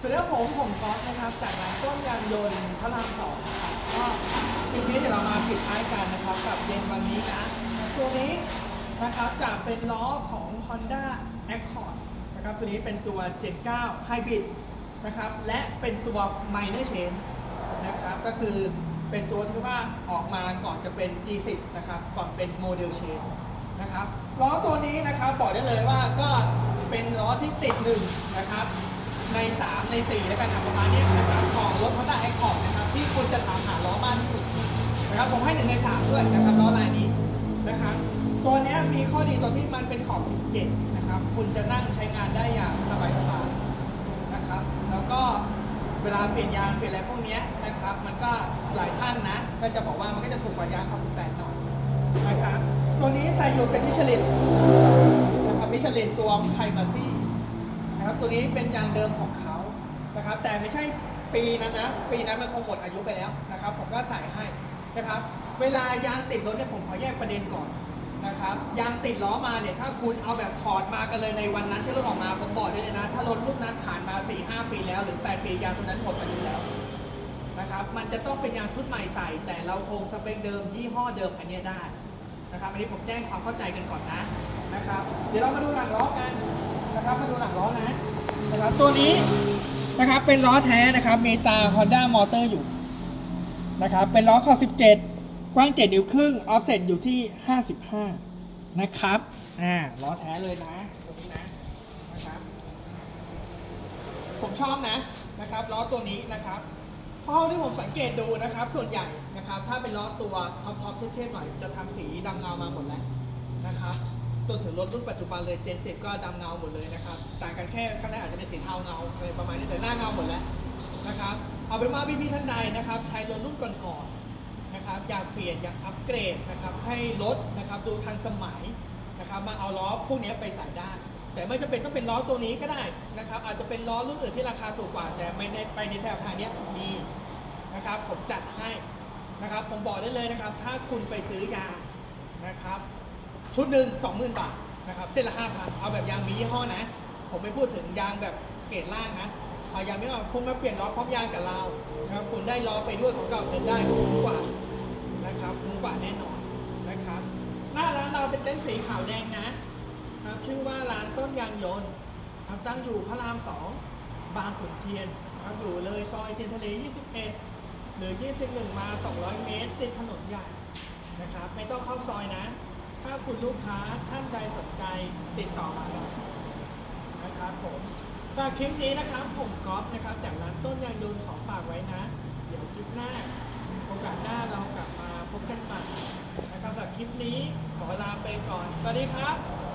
สวัสดีครับผมผมก๊อฟนะครับ จากร้านต้นยางยนต์พระรามสองนะครับก็คลิปนี้เดี๋ยวเรามาปิดท้ายกันนะครับ กับเย็นวันนี้นะ ตัวนี้นะครับจะเป็นล้อของ Honda Accord นะครับตัวนี้เป็นตัว Gen 9 Hybrid นะครับและเป็นตัว Minor Change นะครับก็คือเป็นตัวที่ว่าออกมาก่อนจะเป็น G10 นะครับก่อนเป็น Model Change นะครับล้อตัวนี้นะครับบอกได้เลยว่าก็เป็นล้อที่ติดหนึ่งนะครับ ใน3ใน4แล้วกันนะประมาณนี้นะครับของรถ Honda Accord นะครับที่คุณจะถามหาล้อมากที่สุดนะครับผมให้1ใน3ด้วยนะครับล้อลายนี้นะครับตัวนี้มีข้อดีตรงที่มันเป็นขอบ 17 นะครับคุณจะนั่งใช้งานได้อย่างสบายๆนะครับ แล้วก็เวลาเปลี่ยนยางเปลี่ยนอะไรพวกนี้นะครับ มันก็หลายท่านนะ ก็จะบอกว่ามันก็จะถูกกว่ายางขอบ 18 หน่อยนะครับตัวนี้ใส่อยู่เป็นมิชลินนะครับมิชลินตัวไพมาซี่ นะครับตัวนี้เป็นยางเดิมของเขานะครับ แต่ไม่ใช่ปีนั้นนะ ปีนั้นมันคงหมดอายุไปแล้วนะครับ ผมก็ใส่ให้นะครับ เวลายางติดรถเนี่ยผมขอแยกประเด็นก่อนนะครับยางติดล้อมาเนี่ยถ้าคุณเอาแบบถอดมากันเลยในวันนั้นที่รถออกมาผมบอกได้เลยนะ ถ้ารถรุ่นนั้นผ่านมา 4-5 ปีแล้วหรือ 8 ปียางตัวนั้นหมดอายุแล้วนะครับมันจะต้องเป็นยางชุดใหม่ใส่ แต่เราคงสเปคเดิมยี่ห้อเดิมอันนี้ได้นะครับอันนี้ผมแจ้งความเข้าใจกันก่อนนะนะครับเดี๋ยวเรามาดูหลังล้อกัน นะครับมาดูหลังล้อนะนะครับตัวนี้นะครับเป็นล้อแท้นะครับมีตา Honda Motor อยู่นะครับเป็นล้อขอ17 กว้าง 7 นิ้วครึ่งออฟเซ็ตอยู่ที่ 55 นะครับอ่าล้อแท้เลยนะตัวนี้นะนะครับผมชอบนะนะครับล้อตัวนี้นะครับเพราะที่ผมสังเกตดูนะครับ ส่วนใหญ่นะครับ ถ้าเป็นล้อตัวท็อปท็อปเท่ๆหน่อยจะทำสีดำเงามาหมดแล้วนะครับ จนถึงรถรุ่นปัจจุบันเลยเจนสิก็ดำเงาหมดเลยนะครับ ต่างกันแค่ข้างในอาจจะเป็นสีเทาเงาอะไรประมาณนี้แต่หน้าเงาหมดแล้วนะครับ เอาเป็นว่าพี่ๆท่านใดนะครับ ใช้รถรุ่นก่อนๆนะครับอยากเปลี่ยนอยากอัปเกรดนะครับให้รถนะครับดูทันสมัยนะครับมาเอาล้อพวกนี้ไปใส่ได้แต่ไม่จำเป็นต้องเป็นล้อตัวนี้ก็ได้นะครับอาจจะเป็นล้อรุ่นอื่นที่ราคาถูกกว่า แต่ไม่ในไปในแถวทางนี้มีนะครับผมจัดให้นะครับผมบอกได้เลยนะครับ ถ้าคุณไปซื้อยานะครับ ชุดหนึ่งสองหมื่นบาทนะครับเส้นละห้าพันเอาแบบยางมียี่ห้อนะ ผมไม่พูดถึงยางแบบเกรดล่างนะเอายางไม่เอาคุณมาเปลี่ยนล้อพร้อมยางกับเรานะครับคุณได้ล้อไปด้วยของเก่าเทิร์นได้คุ้มกว่านะครับคุ้มกว่าแน่นอนนะครับหน้าร้านเราเป็นเต็นท์สีขาวแดงนะครับชื่อว่าร้านต้นยางยนต์ครับตั้งอยู่พระรามสองบางขุนเทียนครับอยู่เลยซอยเทียนทะเล 21 หรือ 21 มา 200 เมตรติดถนนใหญ่นะครับไม่ต้องเข้าซอยนะ ถ้าคุณลูกค้าท่านใดสนใจติดต่อมาได้นะครับผมฝากคลิปนี้นะครับผมก๊อฟนะครับ จากร้านต้นยางยนต์ขอฝากไว้นะ เดี๋ยวคลิปหน้าโอกาสหน้าเรากลับมาพบกันใหม่นะครับสำหรับคลิปนี้ขอลาไปก่อน สวัสดีครับ